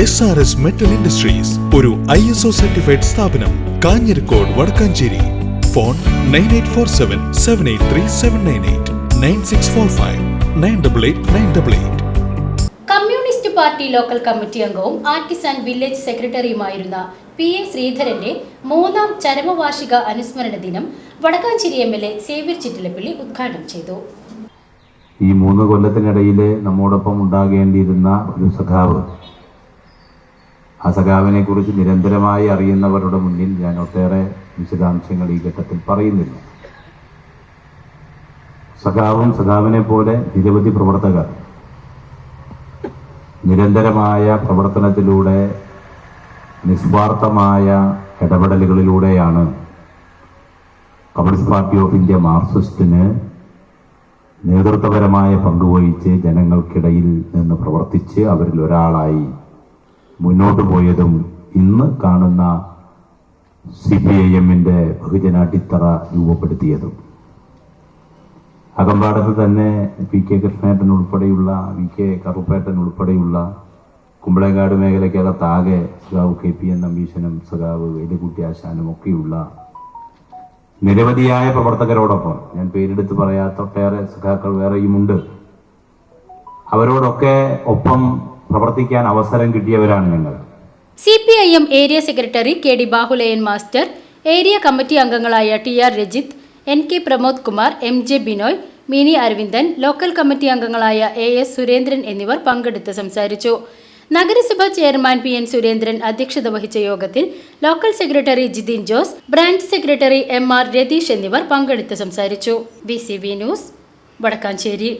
S R S metal industries ഒരു I S O certified സ്ഥാപനം Kanhirakode Vadakkanchery. Phone nine eight four seven seven eight three seven nine eight nine six four five nine double eight nine double eight communist party local committee അംഗവും artisan village സെക്രട്ടറിയുമായിരുന്ന P A ശ്രീധരന്റെ മൂന്നാം ചരമവാർഷിക അനുസ്മരണ ദിനം Vadakkanchery M L A Xavier Chittilappally ഉദ്ഘാടനം ചെയ്തു. ഈ മൂന്ന് കൊല്ലത്തിനിടയിൽ നമ്മോടൊപ്പം ഉണ്ടാകേണ്ടിയിരുന്ന ഒരു സഖാവ് ആ സഖാവിനെ കുറിച്ച് നിരന്തരമായി അറിയുന്നവരുടെ മുന്നിൽ ഞാൻ ഒട്ടേറെ വിശദാംശങ്ങൾ ഈ ഘട്ടത്തിൽ പറയുന്നില്ല. സഖാവും സഖാവിനെ പോലെ നിരവധി പ്രവർത്തകർ നിരന്തരമായ പ്രവർത്തനത്തിലൂടെ നിസ്വാർത്ഥമായ ഇടപെടലുകളിലൂടെയാണ് കമ്മ്യൂണിസ്റ്റ് പാർട്ടി ഓഫ് ഇന്ത്യ മാർക്സിസ്റ്റിന് നേതൃത്വപരമായ പങ്കുവഹിച്ച് ജനങ്ങൾക്കിടയിൽ നിന്ന് പ്രവർത്തിച്ച് അവരിൽ ഒരാളായി മുന്നോട്ട് പോയതും ഇന്ന് കാണുന്ന സി പി ഐ എമ്മിന്റെ ബഹുജന അടിത്തറ രൂപപ്പെടുത്തിയതും. അകമ്പാടത്ത് തന്നെ പി കെ കൃഷ്ണേട്ടൻ ഉൾപ്പെടെയുള്ള വി കെ കറുപ്പേട്ടൻ ഉൾപ്പെടെയുള്ള കുമ്പളേങ്കാട് മേഖലയ്ക്കകത്താകെ സഖാവ് കെ പി എൻ നമ്പീശനും സഖാവ് വേലുകുട്ടി ആശാനും ഒക്കെയുള്ള നിരവധിയായ പ്രവർത്തകരോടൊപ്പം ഞാൻ പേരെടുത്ത് പറയാത്ത സഖാക്കൾ വേറെയുമുണ്ട്. അവരോടൊക്കെ ഒപ്പം പ്രവർത്തിക്കാൻ അവസരം കിട്ടിയവരാണ് ഞങ്ങൾ. C P I M area secretary K D Bahuleyan master area committee അംഗങ്ങളായ T R Rajith N K Pramod Kumar M J Binoy Mini Aravindan local committee അംഗങ്ങളായ എ എസ് സുരേന്ദ്രൻ എന്നിവർ പങ്കെടുത്ത് സംസാരിച്ചു. നഗരസഭാ ചെയർമാൻ പി എൻ സുരേന്ദ്രൻ അധ്യക്ഷത വഹിച്ച യോഗത്തിൽ local secretary Jithin Jose branch secretary M R Ratheesh എന്നിവർ പങ്കെടുത്ത് സംസാരിച്ചു. V news Vadakkanchery.